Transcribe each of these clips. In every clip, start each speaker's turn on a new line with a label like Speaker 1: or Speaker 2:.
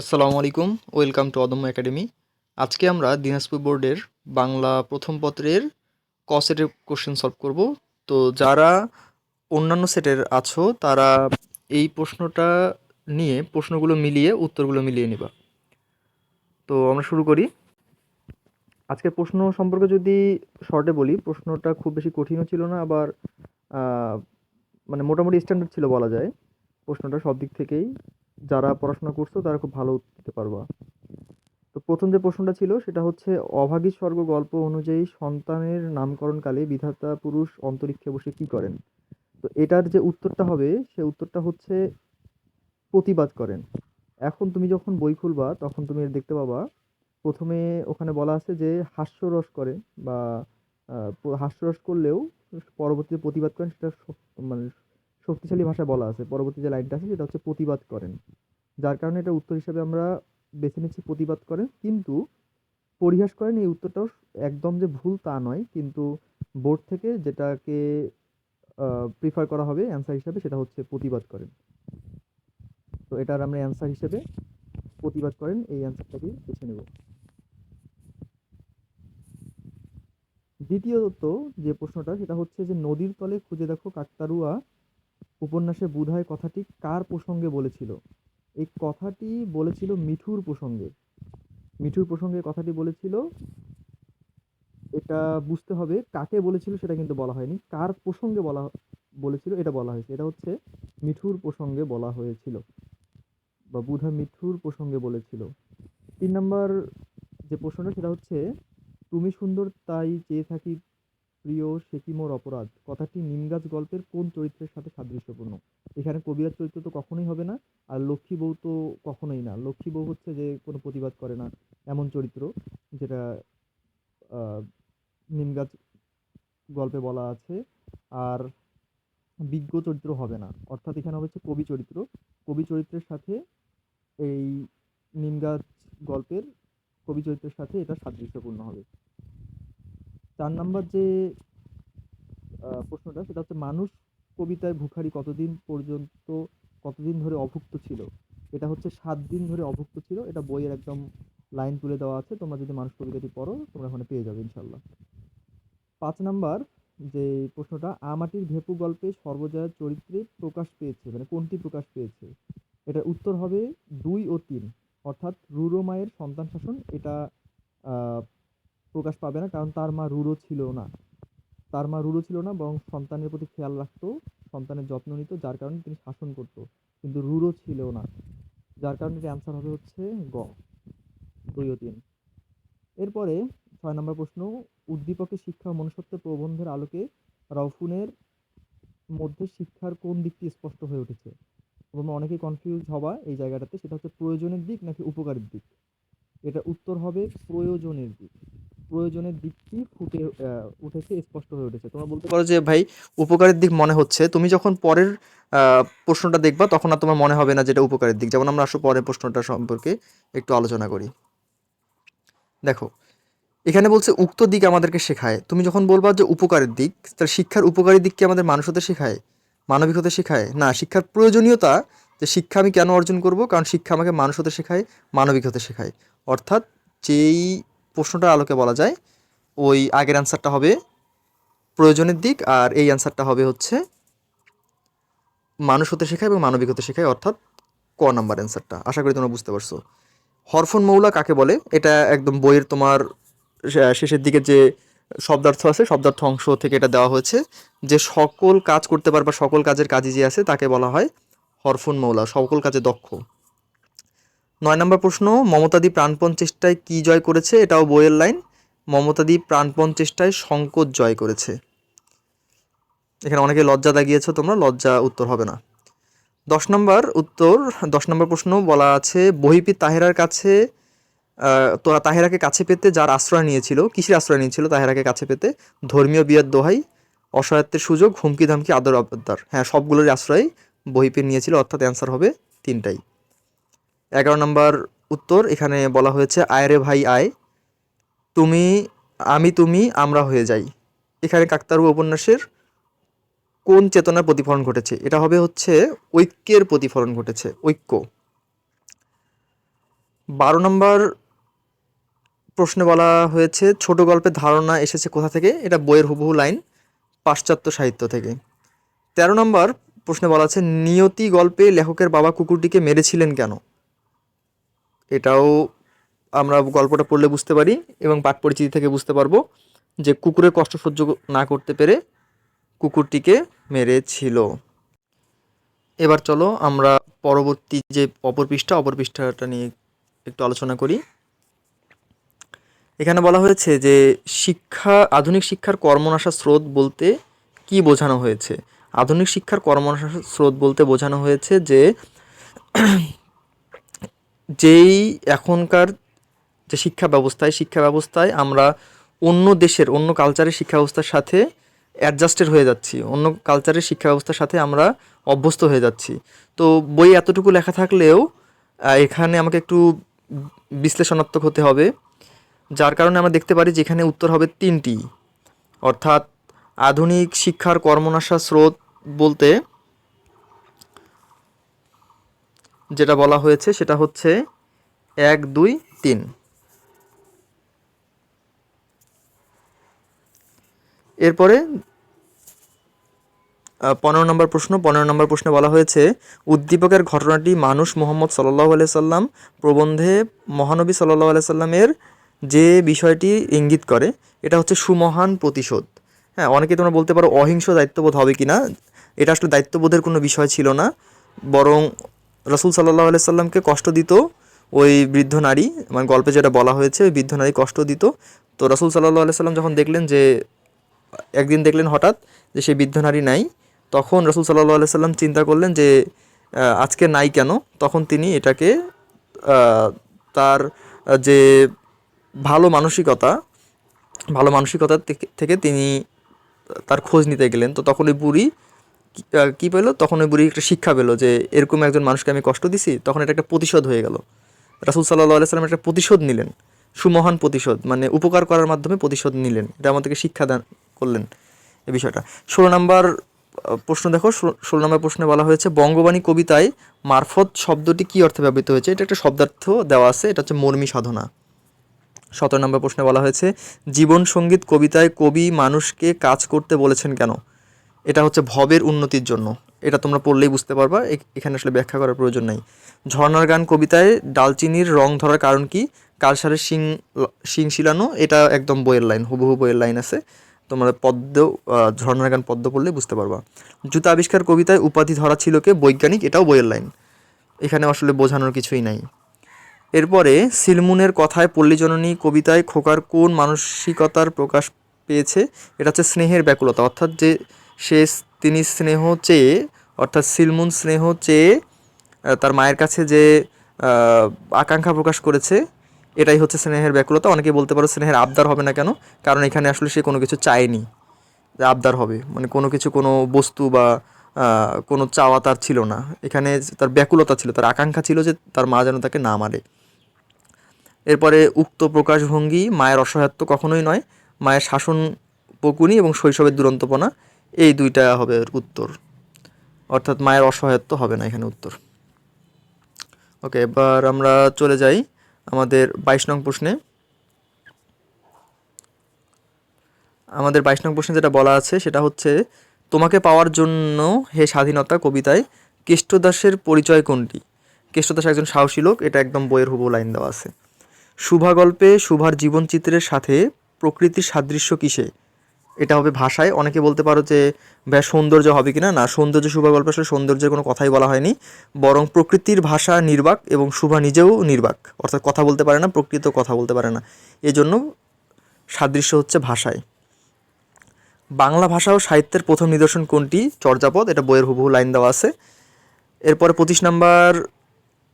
Speaker 1: আসসালামু আলাইকুম, welcome to অদম্য একাডেমি। আজকে আমরা দিনাজপুর বোর্ডের বাংলা প্রথম পত্রের ক সেটের কোশ্চেন সলভ করব। তো যারা অন্যান্য সেটের আছো, তারা এই প্রশ্নটা নিয়ে প্রশ্নগুলো মিলিয়ে উত্তরগুলো মিলিয়ে নিবা। তো আমরা শুরু করি। আজকের প্রশ্ন সম্পর্কে যদি শর্টে বলি, প্রশ্নটা খুব বেশি কঠিনও ছিল না, আবার মানে মোটামুটি স্ট্যান্ডার্ড ছিল বলা যায়। প্রশ্নটা সব দিক থেকেই যারা পড়াশোনা করছ, তারা খুব ভালো উত্তর দিতে পারবা। তো প্রথম যে প্রশ্নটা ছিল, সেটা হচ্ছে, অভাগী স্বর্গ গল্প অনুযায়ী সন্তানের নামকরণকালে বিধাতা পুরুষ অন্তরিক্ষে বসে কি করেন? তো এটার যে উত্তরটা হবে, সে উত্তরটা হচ্ছে, প্রতিবাদ করেন। এখন তুমি যখন বই খুলবা, তখন তুমি দেখতে পাবা, প্রথমে ওখানে বলা আছে যে, হাস্যরস করে বা হাস্যরস করলেও পরবর্তীতে প্রতিবাদ করেন, সেটা মানে শক্তিশালী ভাষায় বলা আছে। পরবর্তী যে লাইনটা আছে, সেটা হচ্ছে প্রতিবাদ করেন। যার কারণে এটা উত্তর হিসাবে আমরা বেছে নিচ্ছি প্রতিবাদ করেন। কিন্তু পরিহাস করেন, এই উত্তরটাও একদম যে ভুল তা নয়। কিন্তু বোর্ড থেকে যেটাকে প্রিফার করা হবে অ্যান্সার হিসাবে সেটা হচ্ছে প্রতিবাদ করেন। তো এটার আমরা অ্যান্সার হিসেবে প্রতিবাদ করেন। এই অ্যান্সারটাকে বেছে নেব। দ্বিতীয়ত যে প্রশ্নটা, সেটা হচ্ছে যে নদীর তলে খুঁজে দেখো কাকতারুয়া উপন্যাসে বুধায় কথাটি কার প্রসঙ্গে বলেছিল? এই কথাটি বলেছিল মিঠুর প্রসঙ্গে। মিঠুর প্রসঙ্গে কথাটি বলেছিল, এটা বুঝতে হবে কাকে বলেছিল সেটা কিন্তু বলা হয়নি, কার প্রসঙ্গে বলা বলেছিল এটা বলা হয়েছে। এটা হচ্ছে মিঠুর প্রসঙ্গে বলা হয়েছিল বা বুধা মিঠুর প্রসঙ্গে বলেছিল। তিন নম্বর যে প্রশ্নটা সেটা হচ্ছে, তুমি সুন্দর, তাই চেয়ে থাকি প্রিয় সে কি মোর অপরাধ? কথাটি নিমগাছ গল্পের কোন চরিত্রের সাথে সাদৃশ্যপূর্ণ? এখানে কবিরাজ চরিত্র তো কখনোই হবে না, আর লক্ষ্মী বউ তো কখনোই না। লক্ষ্মী বউ হচ্ছে যে কোনো প্রতিবাদ করে না, এমন চরিত্র যেটা নিমগাছ গল্পে বলা আছে, আর বিজ্ঞ চরিত্র হবে না। অর্থাৎ এখানে হচ্ছে কবি চরিত্র। কবি চরিত্রের সাথে এই নিমগাছ গল্পের কবি চরিত্রের সাথে এটা সাদৃশ্যপূর্ণ হবে। চার নাম্বার যে প্রশ্নটা সেটা হচ্ছে মানুষ কবিতায় ভুখারি কতদিন পর্যন্ত, কতদিন ধরে অভুক্ত ছিল? এটা হচ্ছে সাত দিন ধরে অভুক্ত ছিল, এটা বইয়ের একদম লাইন তুলে দেওয়া আছে, তোমরা যদি মানুষ কবিতাটি পড়ো, তোমরা ওখানে পেয়ে যাবে ইনশাল্লাহ পাঁচ নাম্বার যে প্রশ্নটা, আমাটির ভেপু গল্পে সর্বজয়া চরিত্রে প্রকাশ পেয়েছে মানে কোনটি প্রকাশ পেয়েছে? এটার উত্তর হবে দুই ও তিন, অর্থাৎ রুরো মায়ের সন্তান শাসন, এটা প্রকাশ পাবে না, কারণ তার মা রুরো ছিল না। তার মা রুরো ছিল না বরং সন্তানের প্রতি খেয়াল রাখতো, সন্তানের যত্ন নিত, যার কারণে তিনি শাসন করত, কিন্তু রুরো ছিল না, যার কারণে এর অ্যান্সার হবে হচ্ছে গ। দুই ও তিন। এরপরে ছয় নম্বর প্রশ্ন, উদ্দীপকের শিক্ষা ও মনুষ্যত্বের প্রবন্ধের আলোকে রাউফুনের মধ্যে শিক্ষার কোন দিকটি স্পষ্ট হয়ে উঠেছে? তোমরা অনেকেই কনফিউজ হবা এই জায়গাটাতে, সেটা হচ্ছে প্রয়োজনের দিক নাকি উপকারের দিক? এটা উত্তর হবে প্রয়োজনের দিক। প্রয়োজনের দিকটি ফুটে উঠেছে, স্পষ্ট হয়ে উঠেছে। তোমরা বলতে পারো যে ভাই, উপকারের দিক মনে হচ্ছে। তুমি যখন পরের প্রশ্নটা দেখবা, তখন আর তোমার মনে হবে না যেটা উপকারের দিক। যেমন আমরা আসো পরের প্রশ্নটা সম্পর্কে একটু আলোচনা করি। দেখো, এখানে বলছে, উক্ত দিক আমাদেরকে শেখায়। তুমি যখন বলবা যে উপকারের দিক, তাহলে শিক্ষার উপকারী দিক কি আমাদের মানুষ হতে শেখায়? মানবিক হতে শেখায়? না, শিক্ষার প্রয়োজনীয়তা যে শিক্ষা আমি কেন অর্জন করব? কারণ শিক্ষা আমাকে মানুষ হতে শেখায়, মানবিক হতে শেখায়। অর্থাৎ যেই প্রশ্নটার আলোকে বলা যায়। ওই আগের অ্যান্সারটা হবে প্রয়োজনের দিক আর এই অ্যান্সারটা হবে হচ্ছে মানুষ হতে শেখায় এবং মানবিক হতে শেখায়, অর্থাৎ ক নাম্বার অ্যান্সারটা আশা করি তোমরা বুঝতে পারছ। হরফন মৌলা কাকে বলে? এটা একদম বইয়ের তোমার শেষের দিকে যে শব্দার্থ আছে, শব্দার্থ অংশ থেকে এটা দেওয়া হয়েছে। যে সকল কাজ করতে পারবা সকল কাজের কাজই যে আছে, তাকে বলা হয় হরফুন মৌলা। সকল কাজে দক্ষ। নয় নম্বর প্রশ্ন, মমতাদি প্রাণপণ চেষ্টায় কি জয় করেছে? এটাও বইয়ের লাইন। মমতাদি প্রাণপণ চেষ্টায় সংকট জয় করেছে। এখানে অনেকে লজ্জা দাগিয়েছো তোমরা, লজ্জা উত্তর হবে না। দশ নম্বর উত্তর, দশ নম্বর প্রশ্ন বলা আছে বহিপি তাহেরার কাছে তোরা তাহেরাকে কাছে পেতে যার আশ্রয় নিয়েছিল, কিসের আশ্রয় নিয়েছিল তাহেরাকে কাছে পেতে? ধর্মীয় বিয়ের দোহাই, অসহায়ত্বের সুযোগ হুমকি ধামকি আদর আবদার হ্যাঁ সবগুলোরই আশ্রয় বহিপি নিয়েছিল, অর্থাৎ অ্যান্সার হবে তিনটাই। এগারো নম্বর উত্তর, এখানে বলা হয়েছে, আয় রে ভাই, আয়। তুমি, আমি তুমি, আমরা হয়ে যাই। এখানে কাকতারু উপন্যাসের কোন চেতনার প্রতিফলন ঘটেছে? এটা হবে হচ্ছে ঐক্যের প্রতিফলন ঘটেছে, ঐক্য। বারো নম্বর প্রশ্নে বলা হয়েছে, ছোট গল্পের ধারণা এসেছে কোথা থেকে? এটা বইয়ের হুবহু লাইন, পাশ্চাত্য সাহিত্য থেকে। তেরো নম্বর প্রশ্নে বলা আছে, নিয়তি গল্পে লেখকের বাবা কুকুরটিকে মেরেছিলেন কেন? এটাও আমরা গল্পটা পড়লে বুঝতে পারি এবং পাঠ পরিচিতি থেকে বুঝতে পারব যে কুকুরের কষ্ট সহ্য না করতে পেরে কুকুরটিকে মেরেছিল। এবার চলো আমরা পরবর্তী যে অপর পৃষ্ঠা, অপর পৃষ্ঠাটা নিয়ে একটু আলোচনা করি। এখানে বলা হয়েছে যে শিক্ষা, আধুনিক শিক্ষার কর্মনাশা স্রোত বলতে কি বোঝানো হয়েছে? আধুনিক শিক্ষার কর্মনাশা স্রোত বলতে বোঝানো হয়েছে যে যেই এখনকার যে শিক্ষা ব্যবস্থায় শিক্ষা ব্যবস্থায় আমরা অন্য দেশের, অন্য কালচারের শিক্ষা ব্যবস্থার সাথে অ্যাডজাস্টেড হয়ে যাচ্ছি, অন্য কালচারের শিক্ষা ব্যবস্থার সাথে আমরা অভ্যস্ত হয়ে যাচ্ছি। তো বই এতটুকু লেখা থাকলেও এখানে আমাকে একটু বিশ্লেষণাত্মক হতে হবে, যার কারণে আমরা দেখতে পারি যে এখানে উত্তর হবে তিনটি। অর্থাৎ আধুনিক শিক্ষার কর্মনাশা স্রোত বলতে যেটা বলা হয়েছে সেটা হচ্ছে এক, দুই, তিন। এরপরে পনেরো নম্বর প্রশ্ন, পনেরো নম্বর প্রশ্নে বলা হয়েছে, উদ্দীপকের ঘটনাটি মানুষ মোহাম্মদ সাল্লাহ সাল্লাম প্রবন্ধে মহানবী সাল্লাহ সাল্লামের যে বিষয়টি ইঙ্গিত করে, এটা হচ্ছে সুমহান প্রতিশোধ। হ্যাঁ অনেকে তোমরা বলতে পারো অহিংস দায়িত্ববোধ হবে কি না এটা আসলে দায়িত্ববোধের কোনো বিষয় ছিল না, বরং রসুল সাল্লাহ সাল্লামকে কষ্ট দিত, ওই বৃদ্ধ নারী মানে গল্পে যেটা বলা হয়েছে, ওই বৃদ্ধ নারী কষ্ট দিত। তো রসুল সাল্লাহ সাল্লাম যখন দেখলেন যে, একদিন দেখলেন হঠাৎ যে সেই বৃদ্ধ নারী নাই, তখন রসুল সাল্লাহ সাল্লাম চিন্তা করলেন যে আজকে নাই কেন? তখন তিনি এটাকে তার যে ভালো মানসিকতা ভালো মানসিকতা থেকে তিনি তার খোঁজ নিতে গেলেন। তো তখন ওই বুড়ি কি- পেল? তখন ওই বুড়ি একটা শিক্ষা পেল যে এরকম একজন মানুষকে আমি কষ্ট দিছি, তখন এটা একটা প্রতিশোধ হয়ে গেল। রাসুল সাল্লাহ সাল্লাম একটা প্রতিশোধ নিলেন। সুমহান প্রতিশোধ মানে উপকার করার মাধ্যমে প্রতিশোধ নিলেন। এটা আমাদেরকে শিক্ষা দান করলেন এই বিষয়টা। ষোলো নম্বর প্রশ্ন দেখো, ষোলো নম্বর প্রশ্নে বলা হয়েছে, বঙ্গবাণী কবিতায় মারফত শব্দটি কি অর্থে ব্যবহৃত হয়েছে? এটা একটা শব্দার্থ দেওয়া আছে, এটা হচ্ছে মর্মী সাধনা। সতেরো নম্বর প্রশ্নে বলা হয়েছে জীবন সংগীত কবিতায় কবি মানুষকে কাজ করতে বলেছেন কেন? এটা হচ্ছে ভবের উন্নতির জন্য। এটা তোমরা পড়লেই বুঝতে পারবা। এখানে আসলে ব্যাখ্যা করার প্রয়োজন নেই। ঝর্ণার গান কবিতায় ডালচিনির রং ধরার কারণ কি? কালসারের শিং শিং শিলানো? এটা একদম বইয়ের লাইন হুবহু বইয়ের লাইন আছে। তোমরা পদ্ম আহ, ঝর্ণার গান পদ্ম পড়লে বুঝতে পারবা। জুতা আবিষ্কার কবিতায় উপাধি ধরা ছিল কে? বৈজ্ঞানিক এটাও বইয়ের লাইন। এখানে আসলে বোঝানোর কিছুই নাই। এরপরে সিলমুনের কথায় পল্লীজননী কবিতায় খোকার কোন মানসিকতার প্রকাশ পেয়েছে? এটা হচ্ছে স্নেহের ব্যাকুলতা। অর্থাৎ যে সে তিনি স্নেহ চেয়ে, অর্থাৎ সিলমুন স্নেহ চেয়ে তার মায়ের কাছে যে আকাঙ্ক্ষা প্রকাশ করেছে, এটাই হচ্ছে স্নেহের ব্যাকুলতা। অনেকে বলতে পারো স্নেহের আবদার হবে না কেন, কারণ এখানে আসলে সে কোনো কিছু চায়নি, যে আবদার হবে। মানে কোনো কিছু, কোনো বস্তু বা কোনো চাওয়া তার ছিল না। এখানে তার ব্যাকুলতা ছিল, তার আকাঙ্ক্ষা ছিল যে তার মা যেন তাকে না মারে। এরপরে উক্ত প্রকাশভঙ্গি, মায়ের অসহায়ত্ব কখনোই নয়। মায়ের শাসন বকুনি এবং শৈশবের দুরন্তপনা। এই দুইটা হবে উত্তর। অর্থাৎ মায়ের অসহায়ত্ব হবে না এখানে উত্তর। ওকে, এবার আমরা চলে যাই আমাদের বাইশ নং প্রশ্নে। আমাদের বাইশ নং প্রশ্নে যেটা বলা আছে সেটা হচ্ছে, তোমাকে পাওয়ার জন্য হে স্বাধীনতা কবিতায় কেষ্টদাসের পরিচয় কোনটি? কেষ্টদাস একজন সাহসী লোক, এটা একদম বইয়ের হুবহু লাইন দেওয়া আছে। শুভা গল্পে শুভার জীবনচিত্রের সাথে প্রকৃতির সাদৃশ্য কিসে? এটা হবে ভাষায়। অনেকে বলতে পারো যে, ব্যা সৌন্দর্য হবে কিনা? না, সৌন্দর্য শুভা গল্পে আসলে সৌন্দর্যের কোনো কথাই বলা হয়নি। বরং প্রকৃতির ভাষা নির্বাক এবং শুভা নিজেও নির্বাক। অর্থাৎ কথা বলতে পারে না, প্রকৃত কথা বলতে পারে না। এজন্য সাদৃশ্য হচ্ছে ভাষায়। বাংলা ভাষা ও সাহিত্যের প্রথম নিদর্শন কোনটি? চর্যাপদ, এটা বইয়ের হুবহু লাইন দেওয়া আছে। এরপরে পঁচিশ নাম্বার,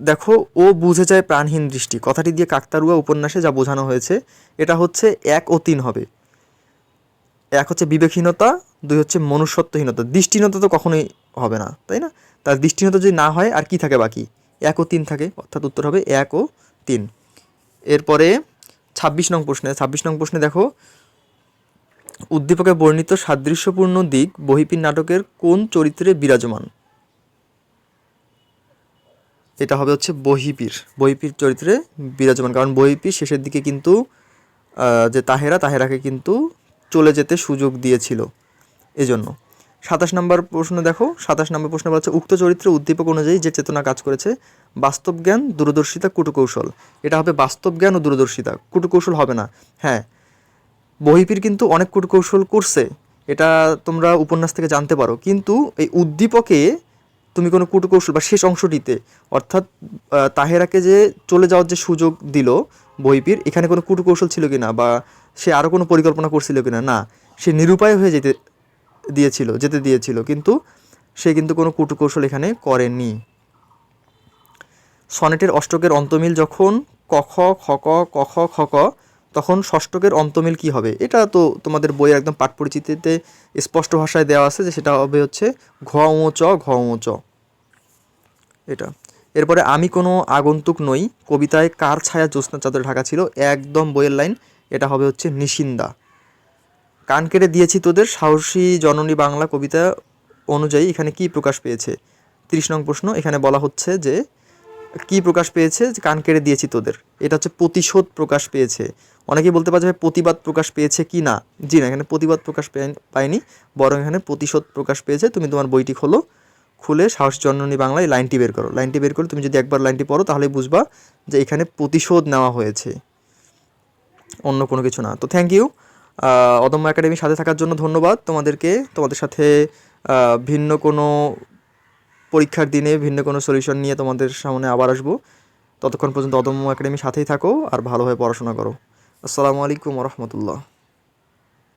Speaker 1: দেখো, ও বুঝে যায় প্রাণহীন দৃষ্টি। কথাটি দিয়ে কাকতারুয়া উপন্যাসে যা বোঝানো হয়েছে, এটা হচ্ছে এক ও তিন হবে। এক হচ্ছে বিবেকহীনতা, দুই হচ্ছে মনুষ্যত্বহীনতা। দৃষ্টিহীনতা তো কখনোই হবে না, তাই না? তার দৃষ্টিহীনতা যদি না হয়, আর কি থাকে বাকি? এক ও তিন থাকে, অর্থাৎ উত্তর হবে এক ও তিন। এরপরে ছাব্বিশ নং প্রশ্নে, ছাব্বিশ নং প্রশ্নে দেখো, উদ্দীপকে বর্ণিত সাদৃশ্যপূর্ণ দিক বহিপিন নাটকের কোন চরিত্রে বিরাজমান? এটা হবে হচ্ছে বহিপীর। বহিপীর চরিত্রে বিরাজমান, কারণ বহিপীর শেষের দিকে কিন্তু যে তাহেরা, তাহেরাকে কিন্তু চলে যেতে সুযোগ দিয়েছিল। এজন্য। সাতাশ নম্বর প্রশ্ন দেখো। সাতাশ নম্বর প্রশ্ন বলা উক্ত চরিত্রে উদ্দীপক অনুযায়ী যে চেতনা কাজ করেছে, বাস্তব জ্ঞান, দূরদর্শিতা, কুটুকৌশল। এটা হবে বাস্তব জ্ঞান ও দূরদর্শিতা। কুটুকৌশল হবে না। হ্যাঁ। বহিপীর কিন্তু অনেক কুটকৌশল করছে। এটা তোমরা উপন্যাস থেকে জানতে পারো। কিন্তু এই উদ্দীপকে তুমি কোনো কুটকৌশল বা শেষ অংশটিতে, অর্থাৎ তাহেরাকে যে চলে যাওয়ার যে সুযোগ দিল বহিপীর, এখানে কোনো কুটকৌশল ছিল কিনা বা সে আরও কোনো পরিকল্পনা করছিল কিনা? না, সে নিরুপায় হয়ে যেতে দিয়েছিল যেতে দিয়েছিল, কিন্তু সে কিন্তু কোনো কুটকৌশল এখানে করেনি। সনেটের অষ্টকের অন্তমিল যখন কখ খক কখ খক তখন ষষ্ঠকের অন্তমিল কি হবে? এটা তো তোমাদের বইয়ের একদম পাঠ পরিচিতিতে স্পষ্ট ভাষায় দেওয়া আছে যে সেটা হবে হচ্ছে ঘ ও চ, ঘ ও চ। এটা। এরপরে, আমি কোনো আগন্তুক নই। কবিতায় কার ছায়া জ্যোৎস্না চাদরে ঢাকা ছিল? একদম বইয়ের লাইন এটা হবে হচ্ছে নিশিন্দা। কান কেটে দিয়েছি তোদের, সাহসী জননী বাংলা কবিতা অনুযায়ী এখানে কি প্রকাশ পেয়েছে? তিরিশ নং প্রশ্ন, এখানে বলা হচ্ছে যে, কি প্রকাশ পেয়েছে? যে কান কেড়ে দিয়েছি তোদের। এটা হচ্ছে প্রতিশোধ প্রকাশ পেয়েছে। অনেকেই বলতে পারে যে ভাই প্রতিবাদ প্রকাশ পেয়েছে কি না? জি না, এখানে প্রতিবাদ প্রকাশ পেয়ে- পায়নি, বরং এখানে প্রতিশোধ প্রকাশ পেয়েছে। তুমি তোমার বইটি খোলো, খুলে সাহস জননী বাংলায় লাইনটি বের করো। লাইনটি বের করে তুমি যদি একবার লাইনটি পড়ো তাহলে বুঝবা যে এখানে প্রতিশোধ নেওয়া হয়েছে। অন্য কোনো কিছু না। তো থ্যাংক ইউ অদম্য একাডেমির সাথে থাকার জন্য ধন্যবাদ তোমাদেরকে। তোমাদের সাথে ভিন্ন কোনো পরীক্ষার দিনে ভিন্ন কোনো সলিউশন নিয়ে তোমাদের সামনে আবার আসব। ততক্ষণ পর্যন্ত অদম্য একাডেমির সাথেই থাকো আর ভালোভাবে পড়াশোনা করো। আসসালামু আলাইকুম রহমতুল্লাহ।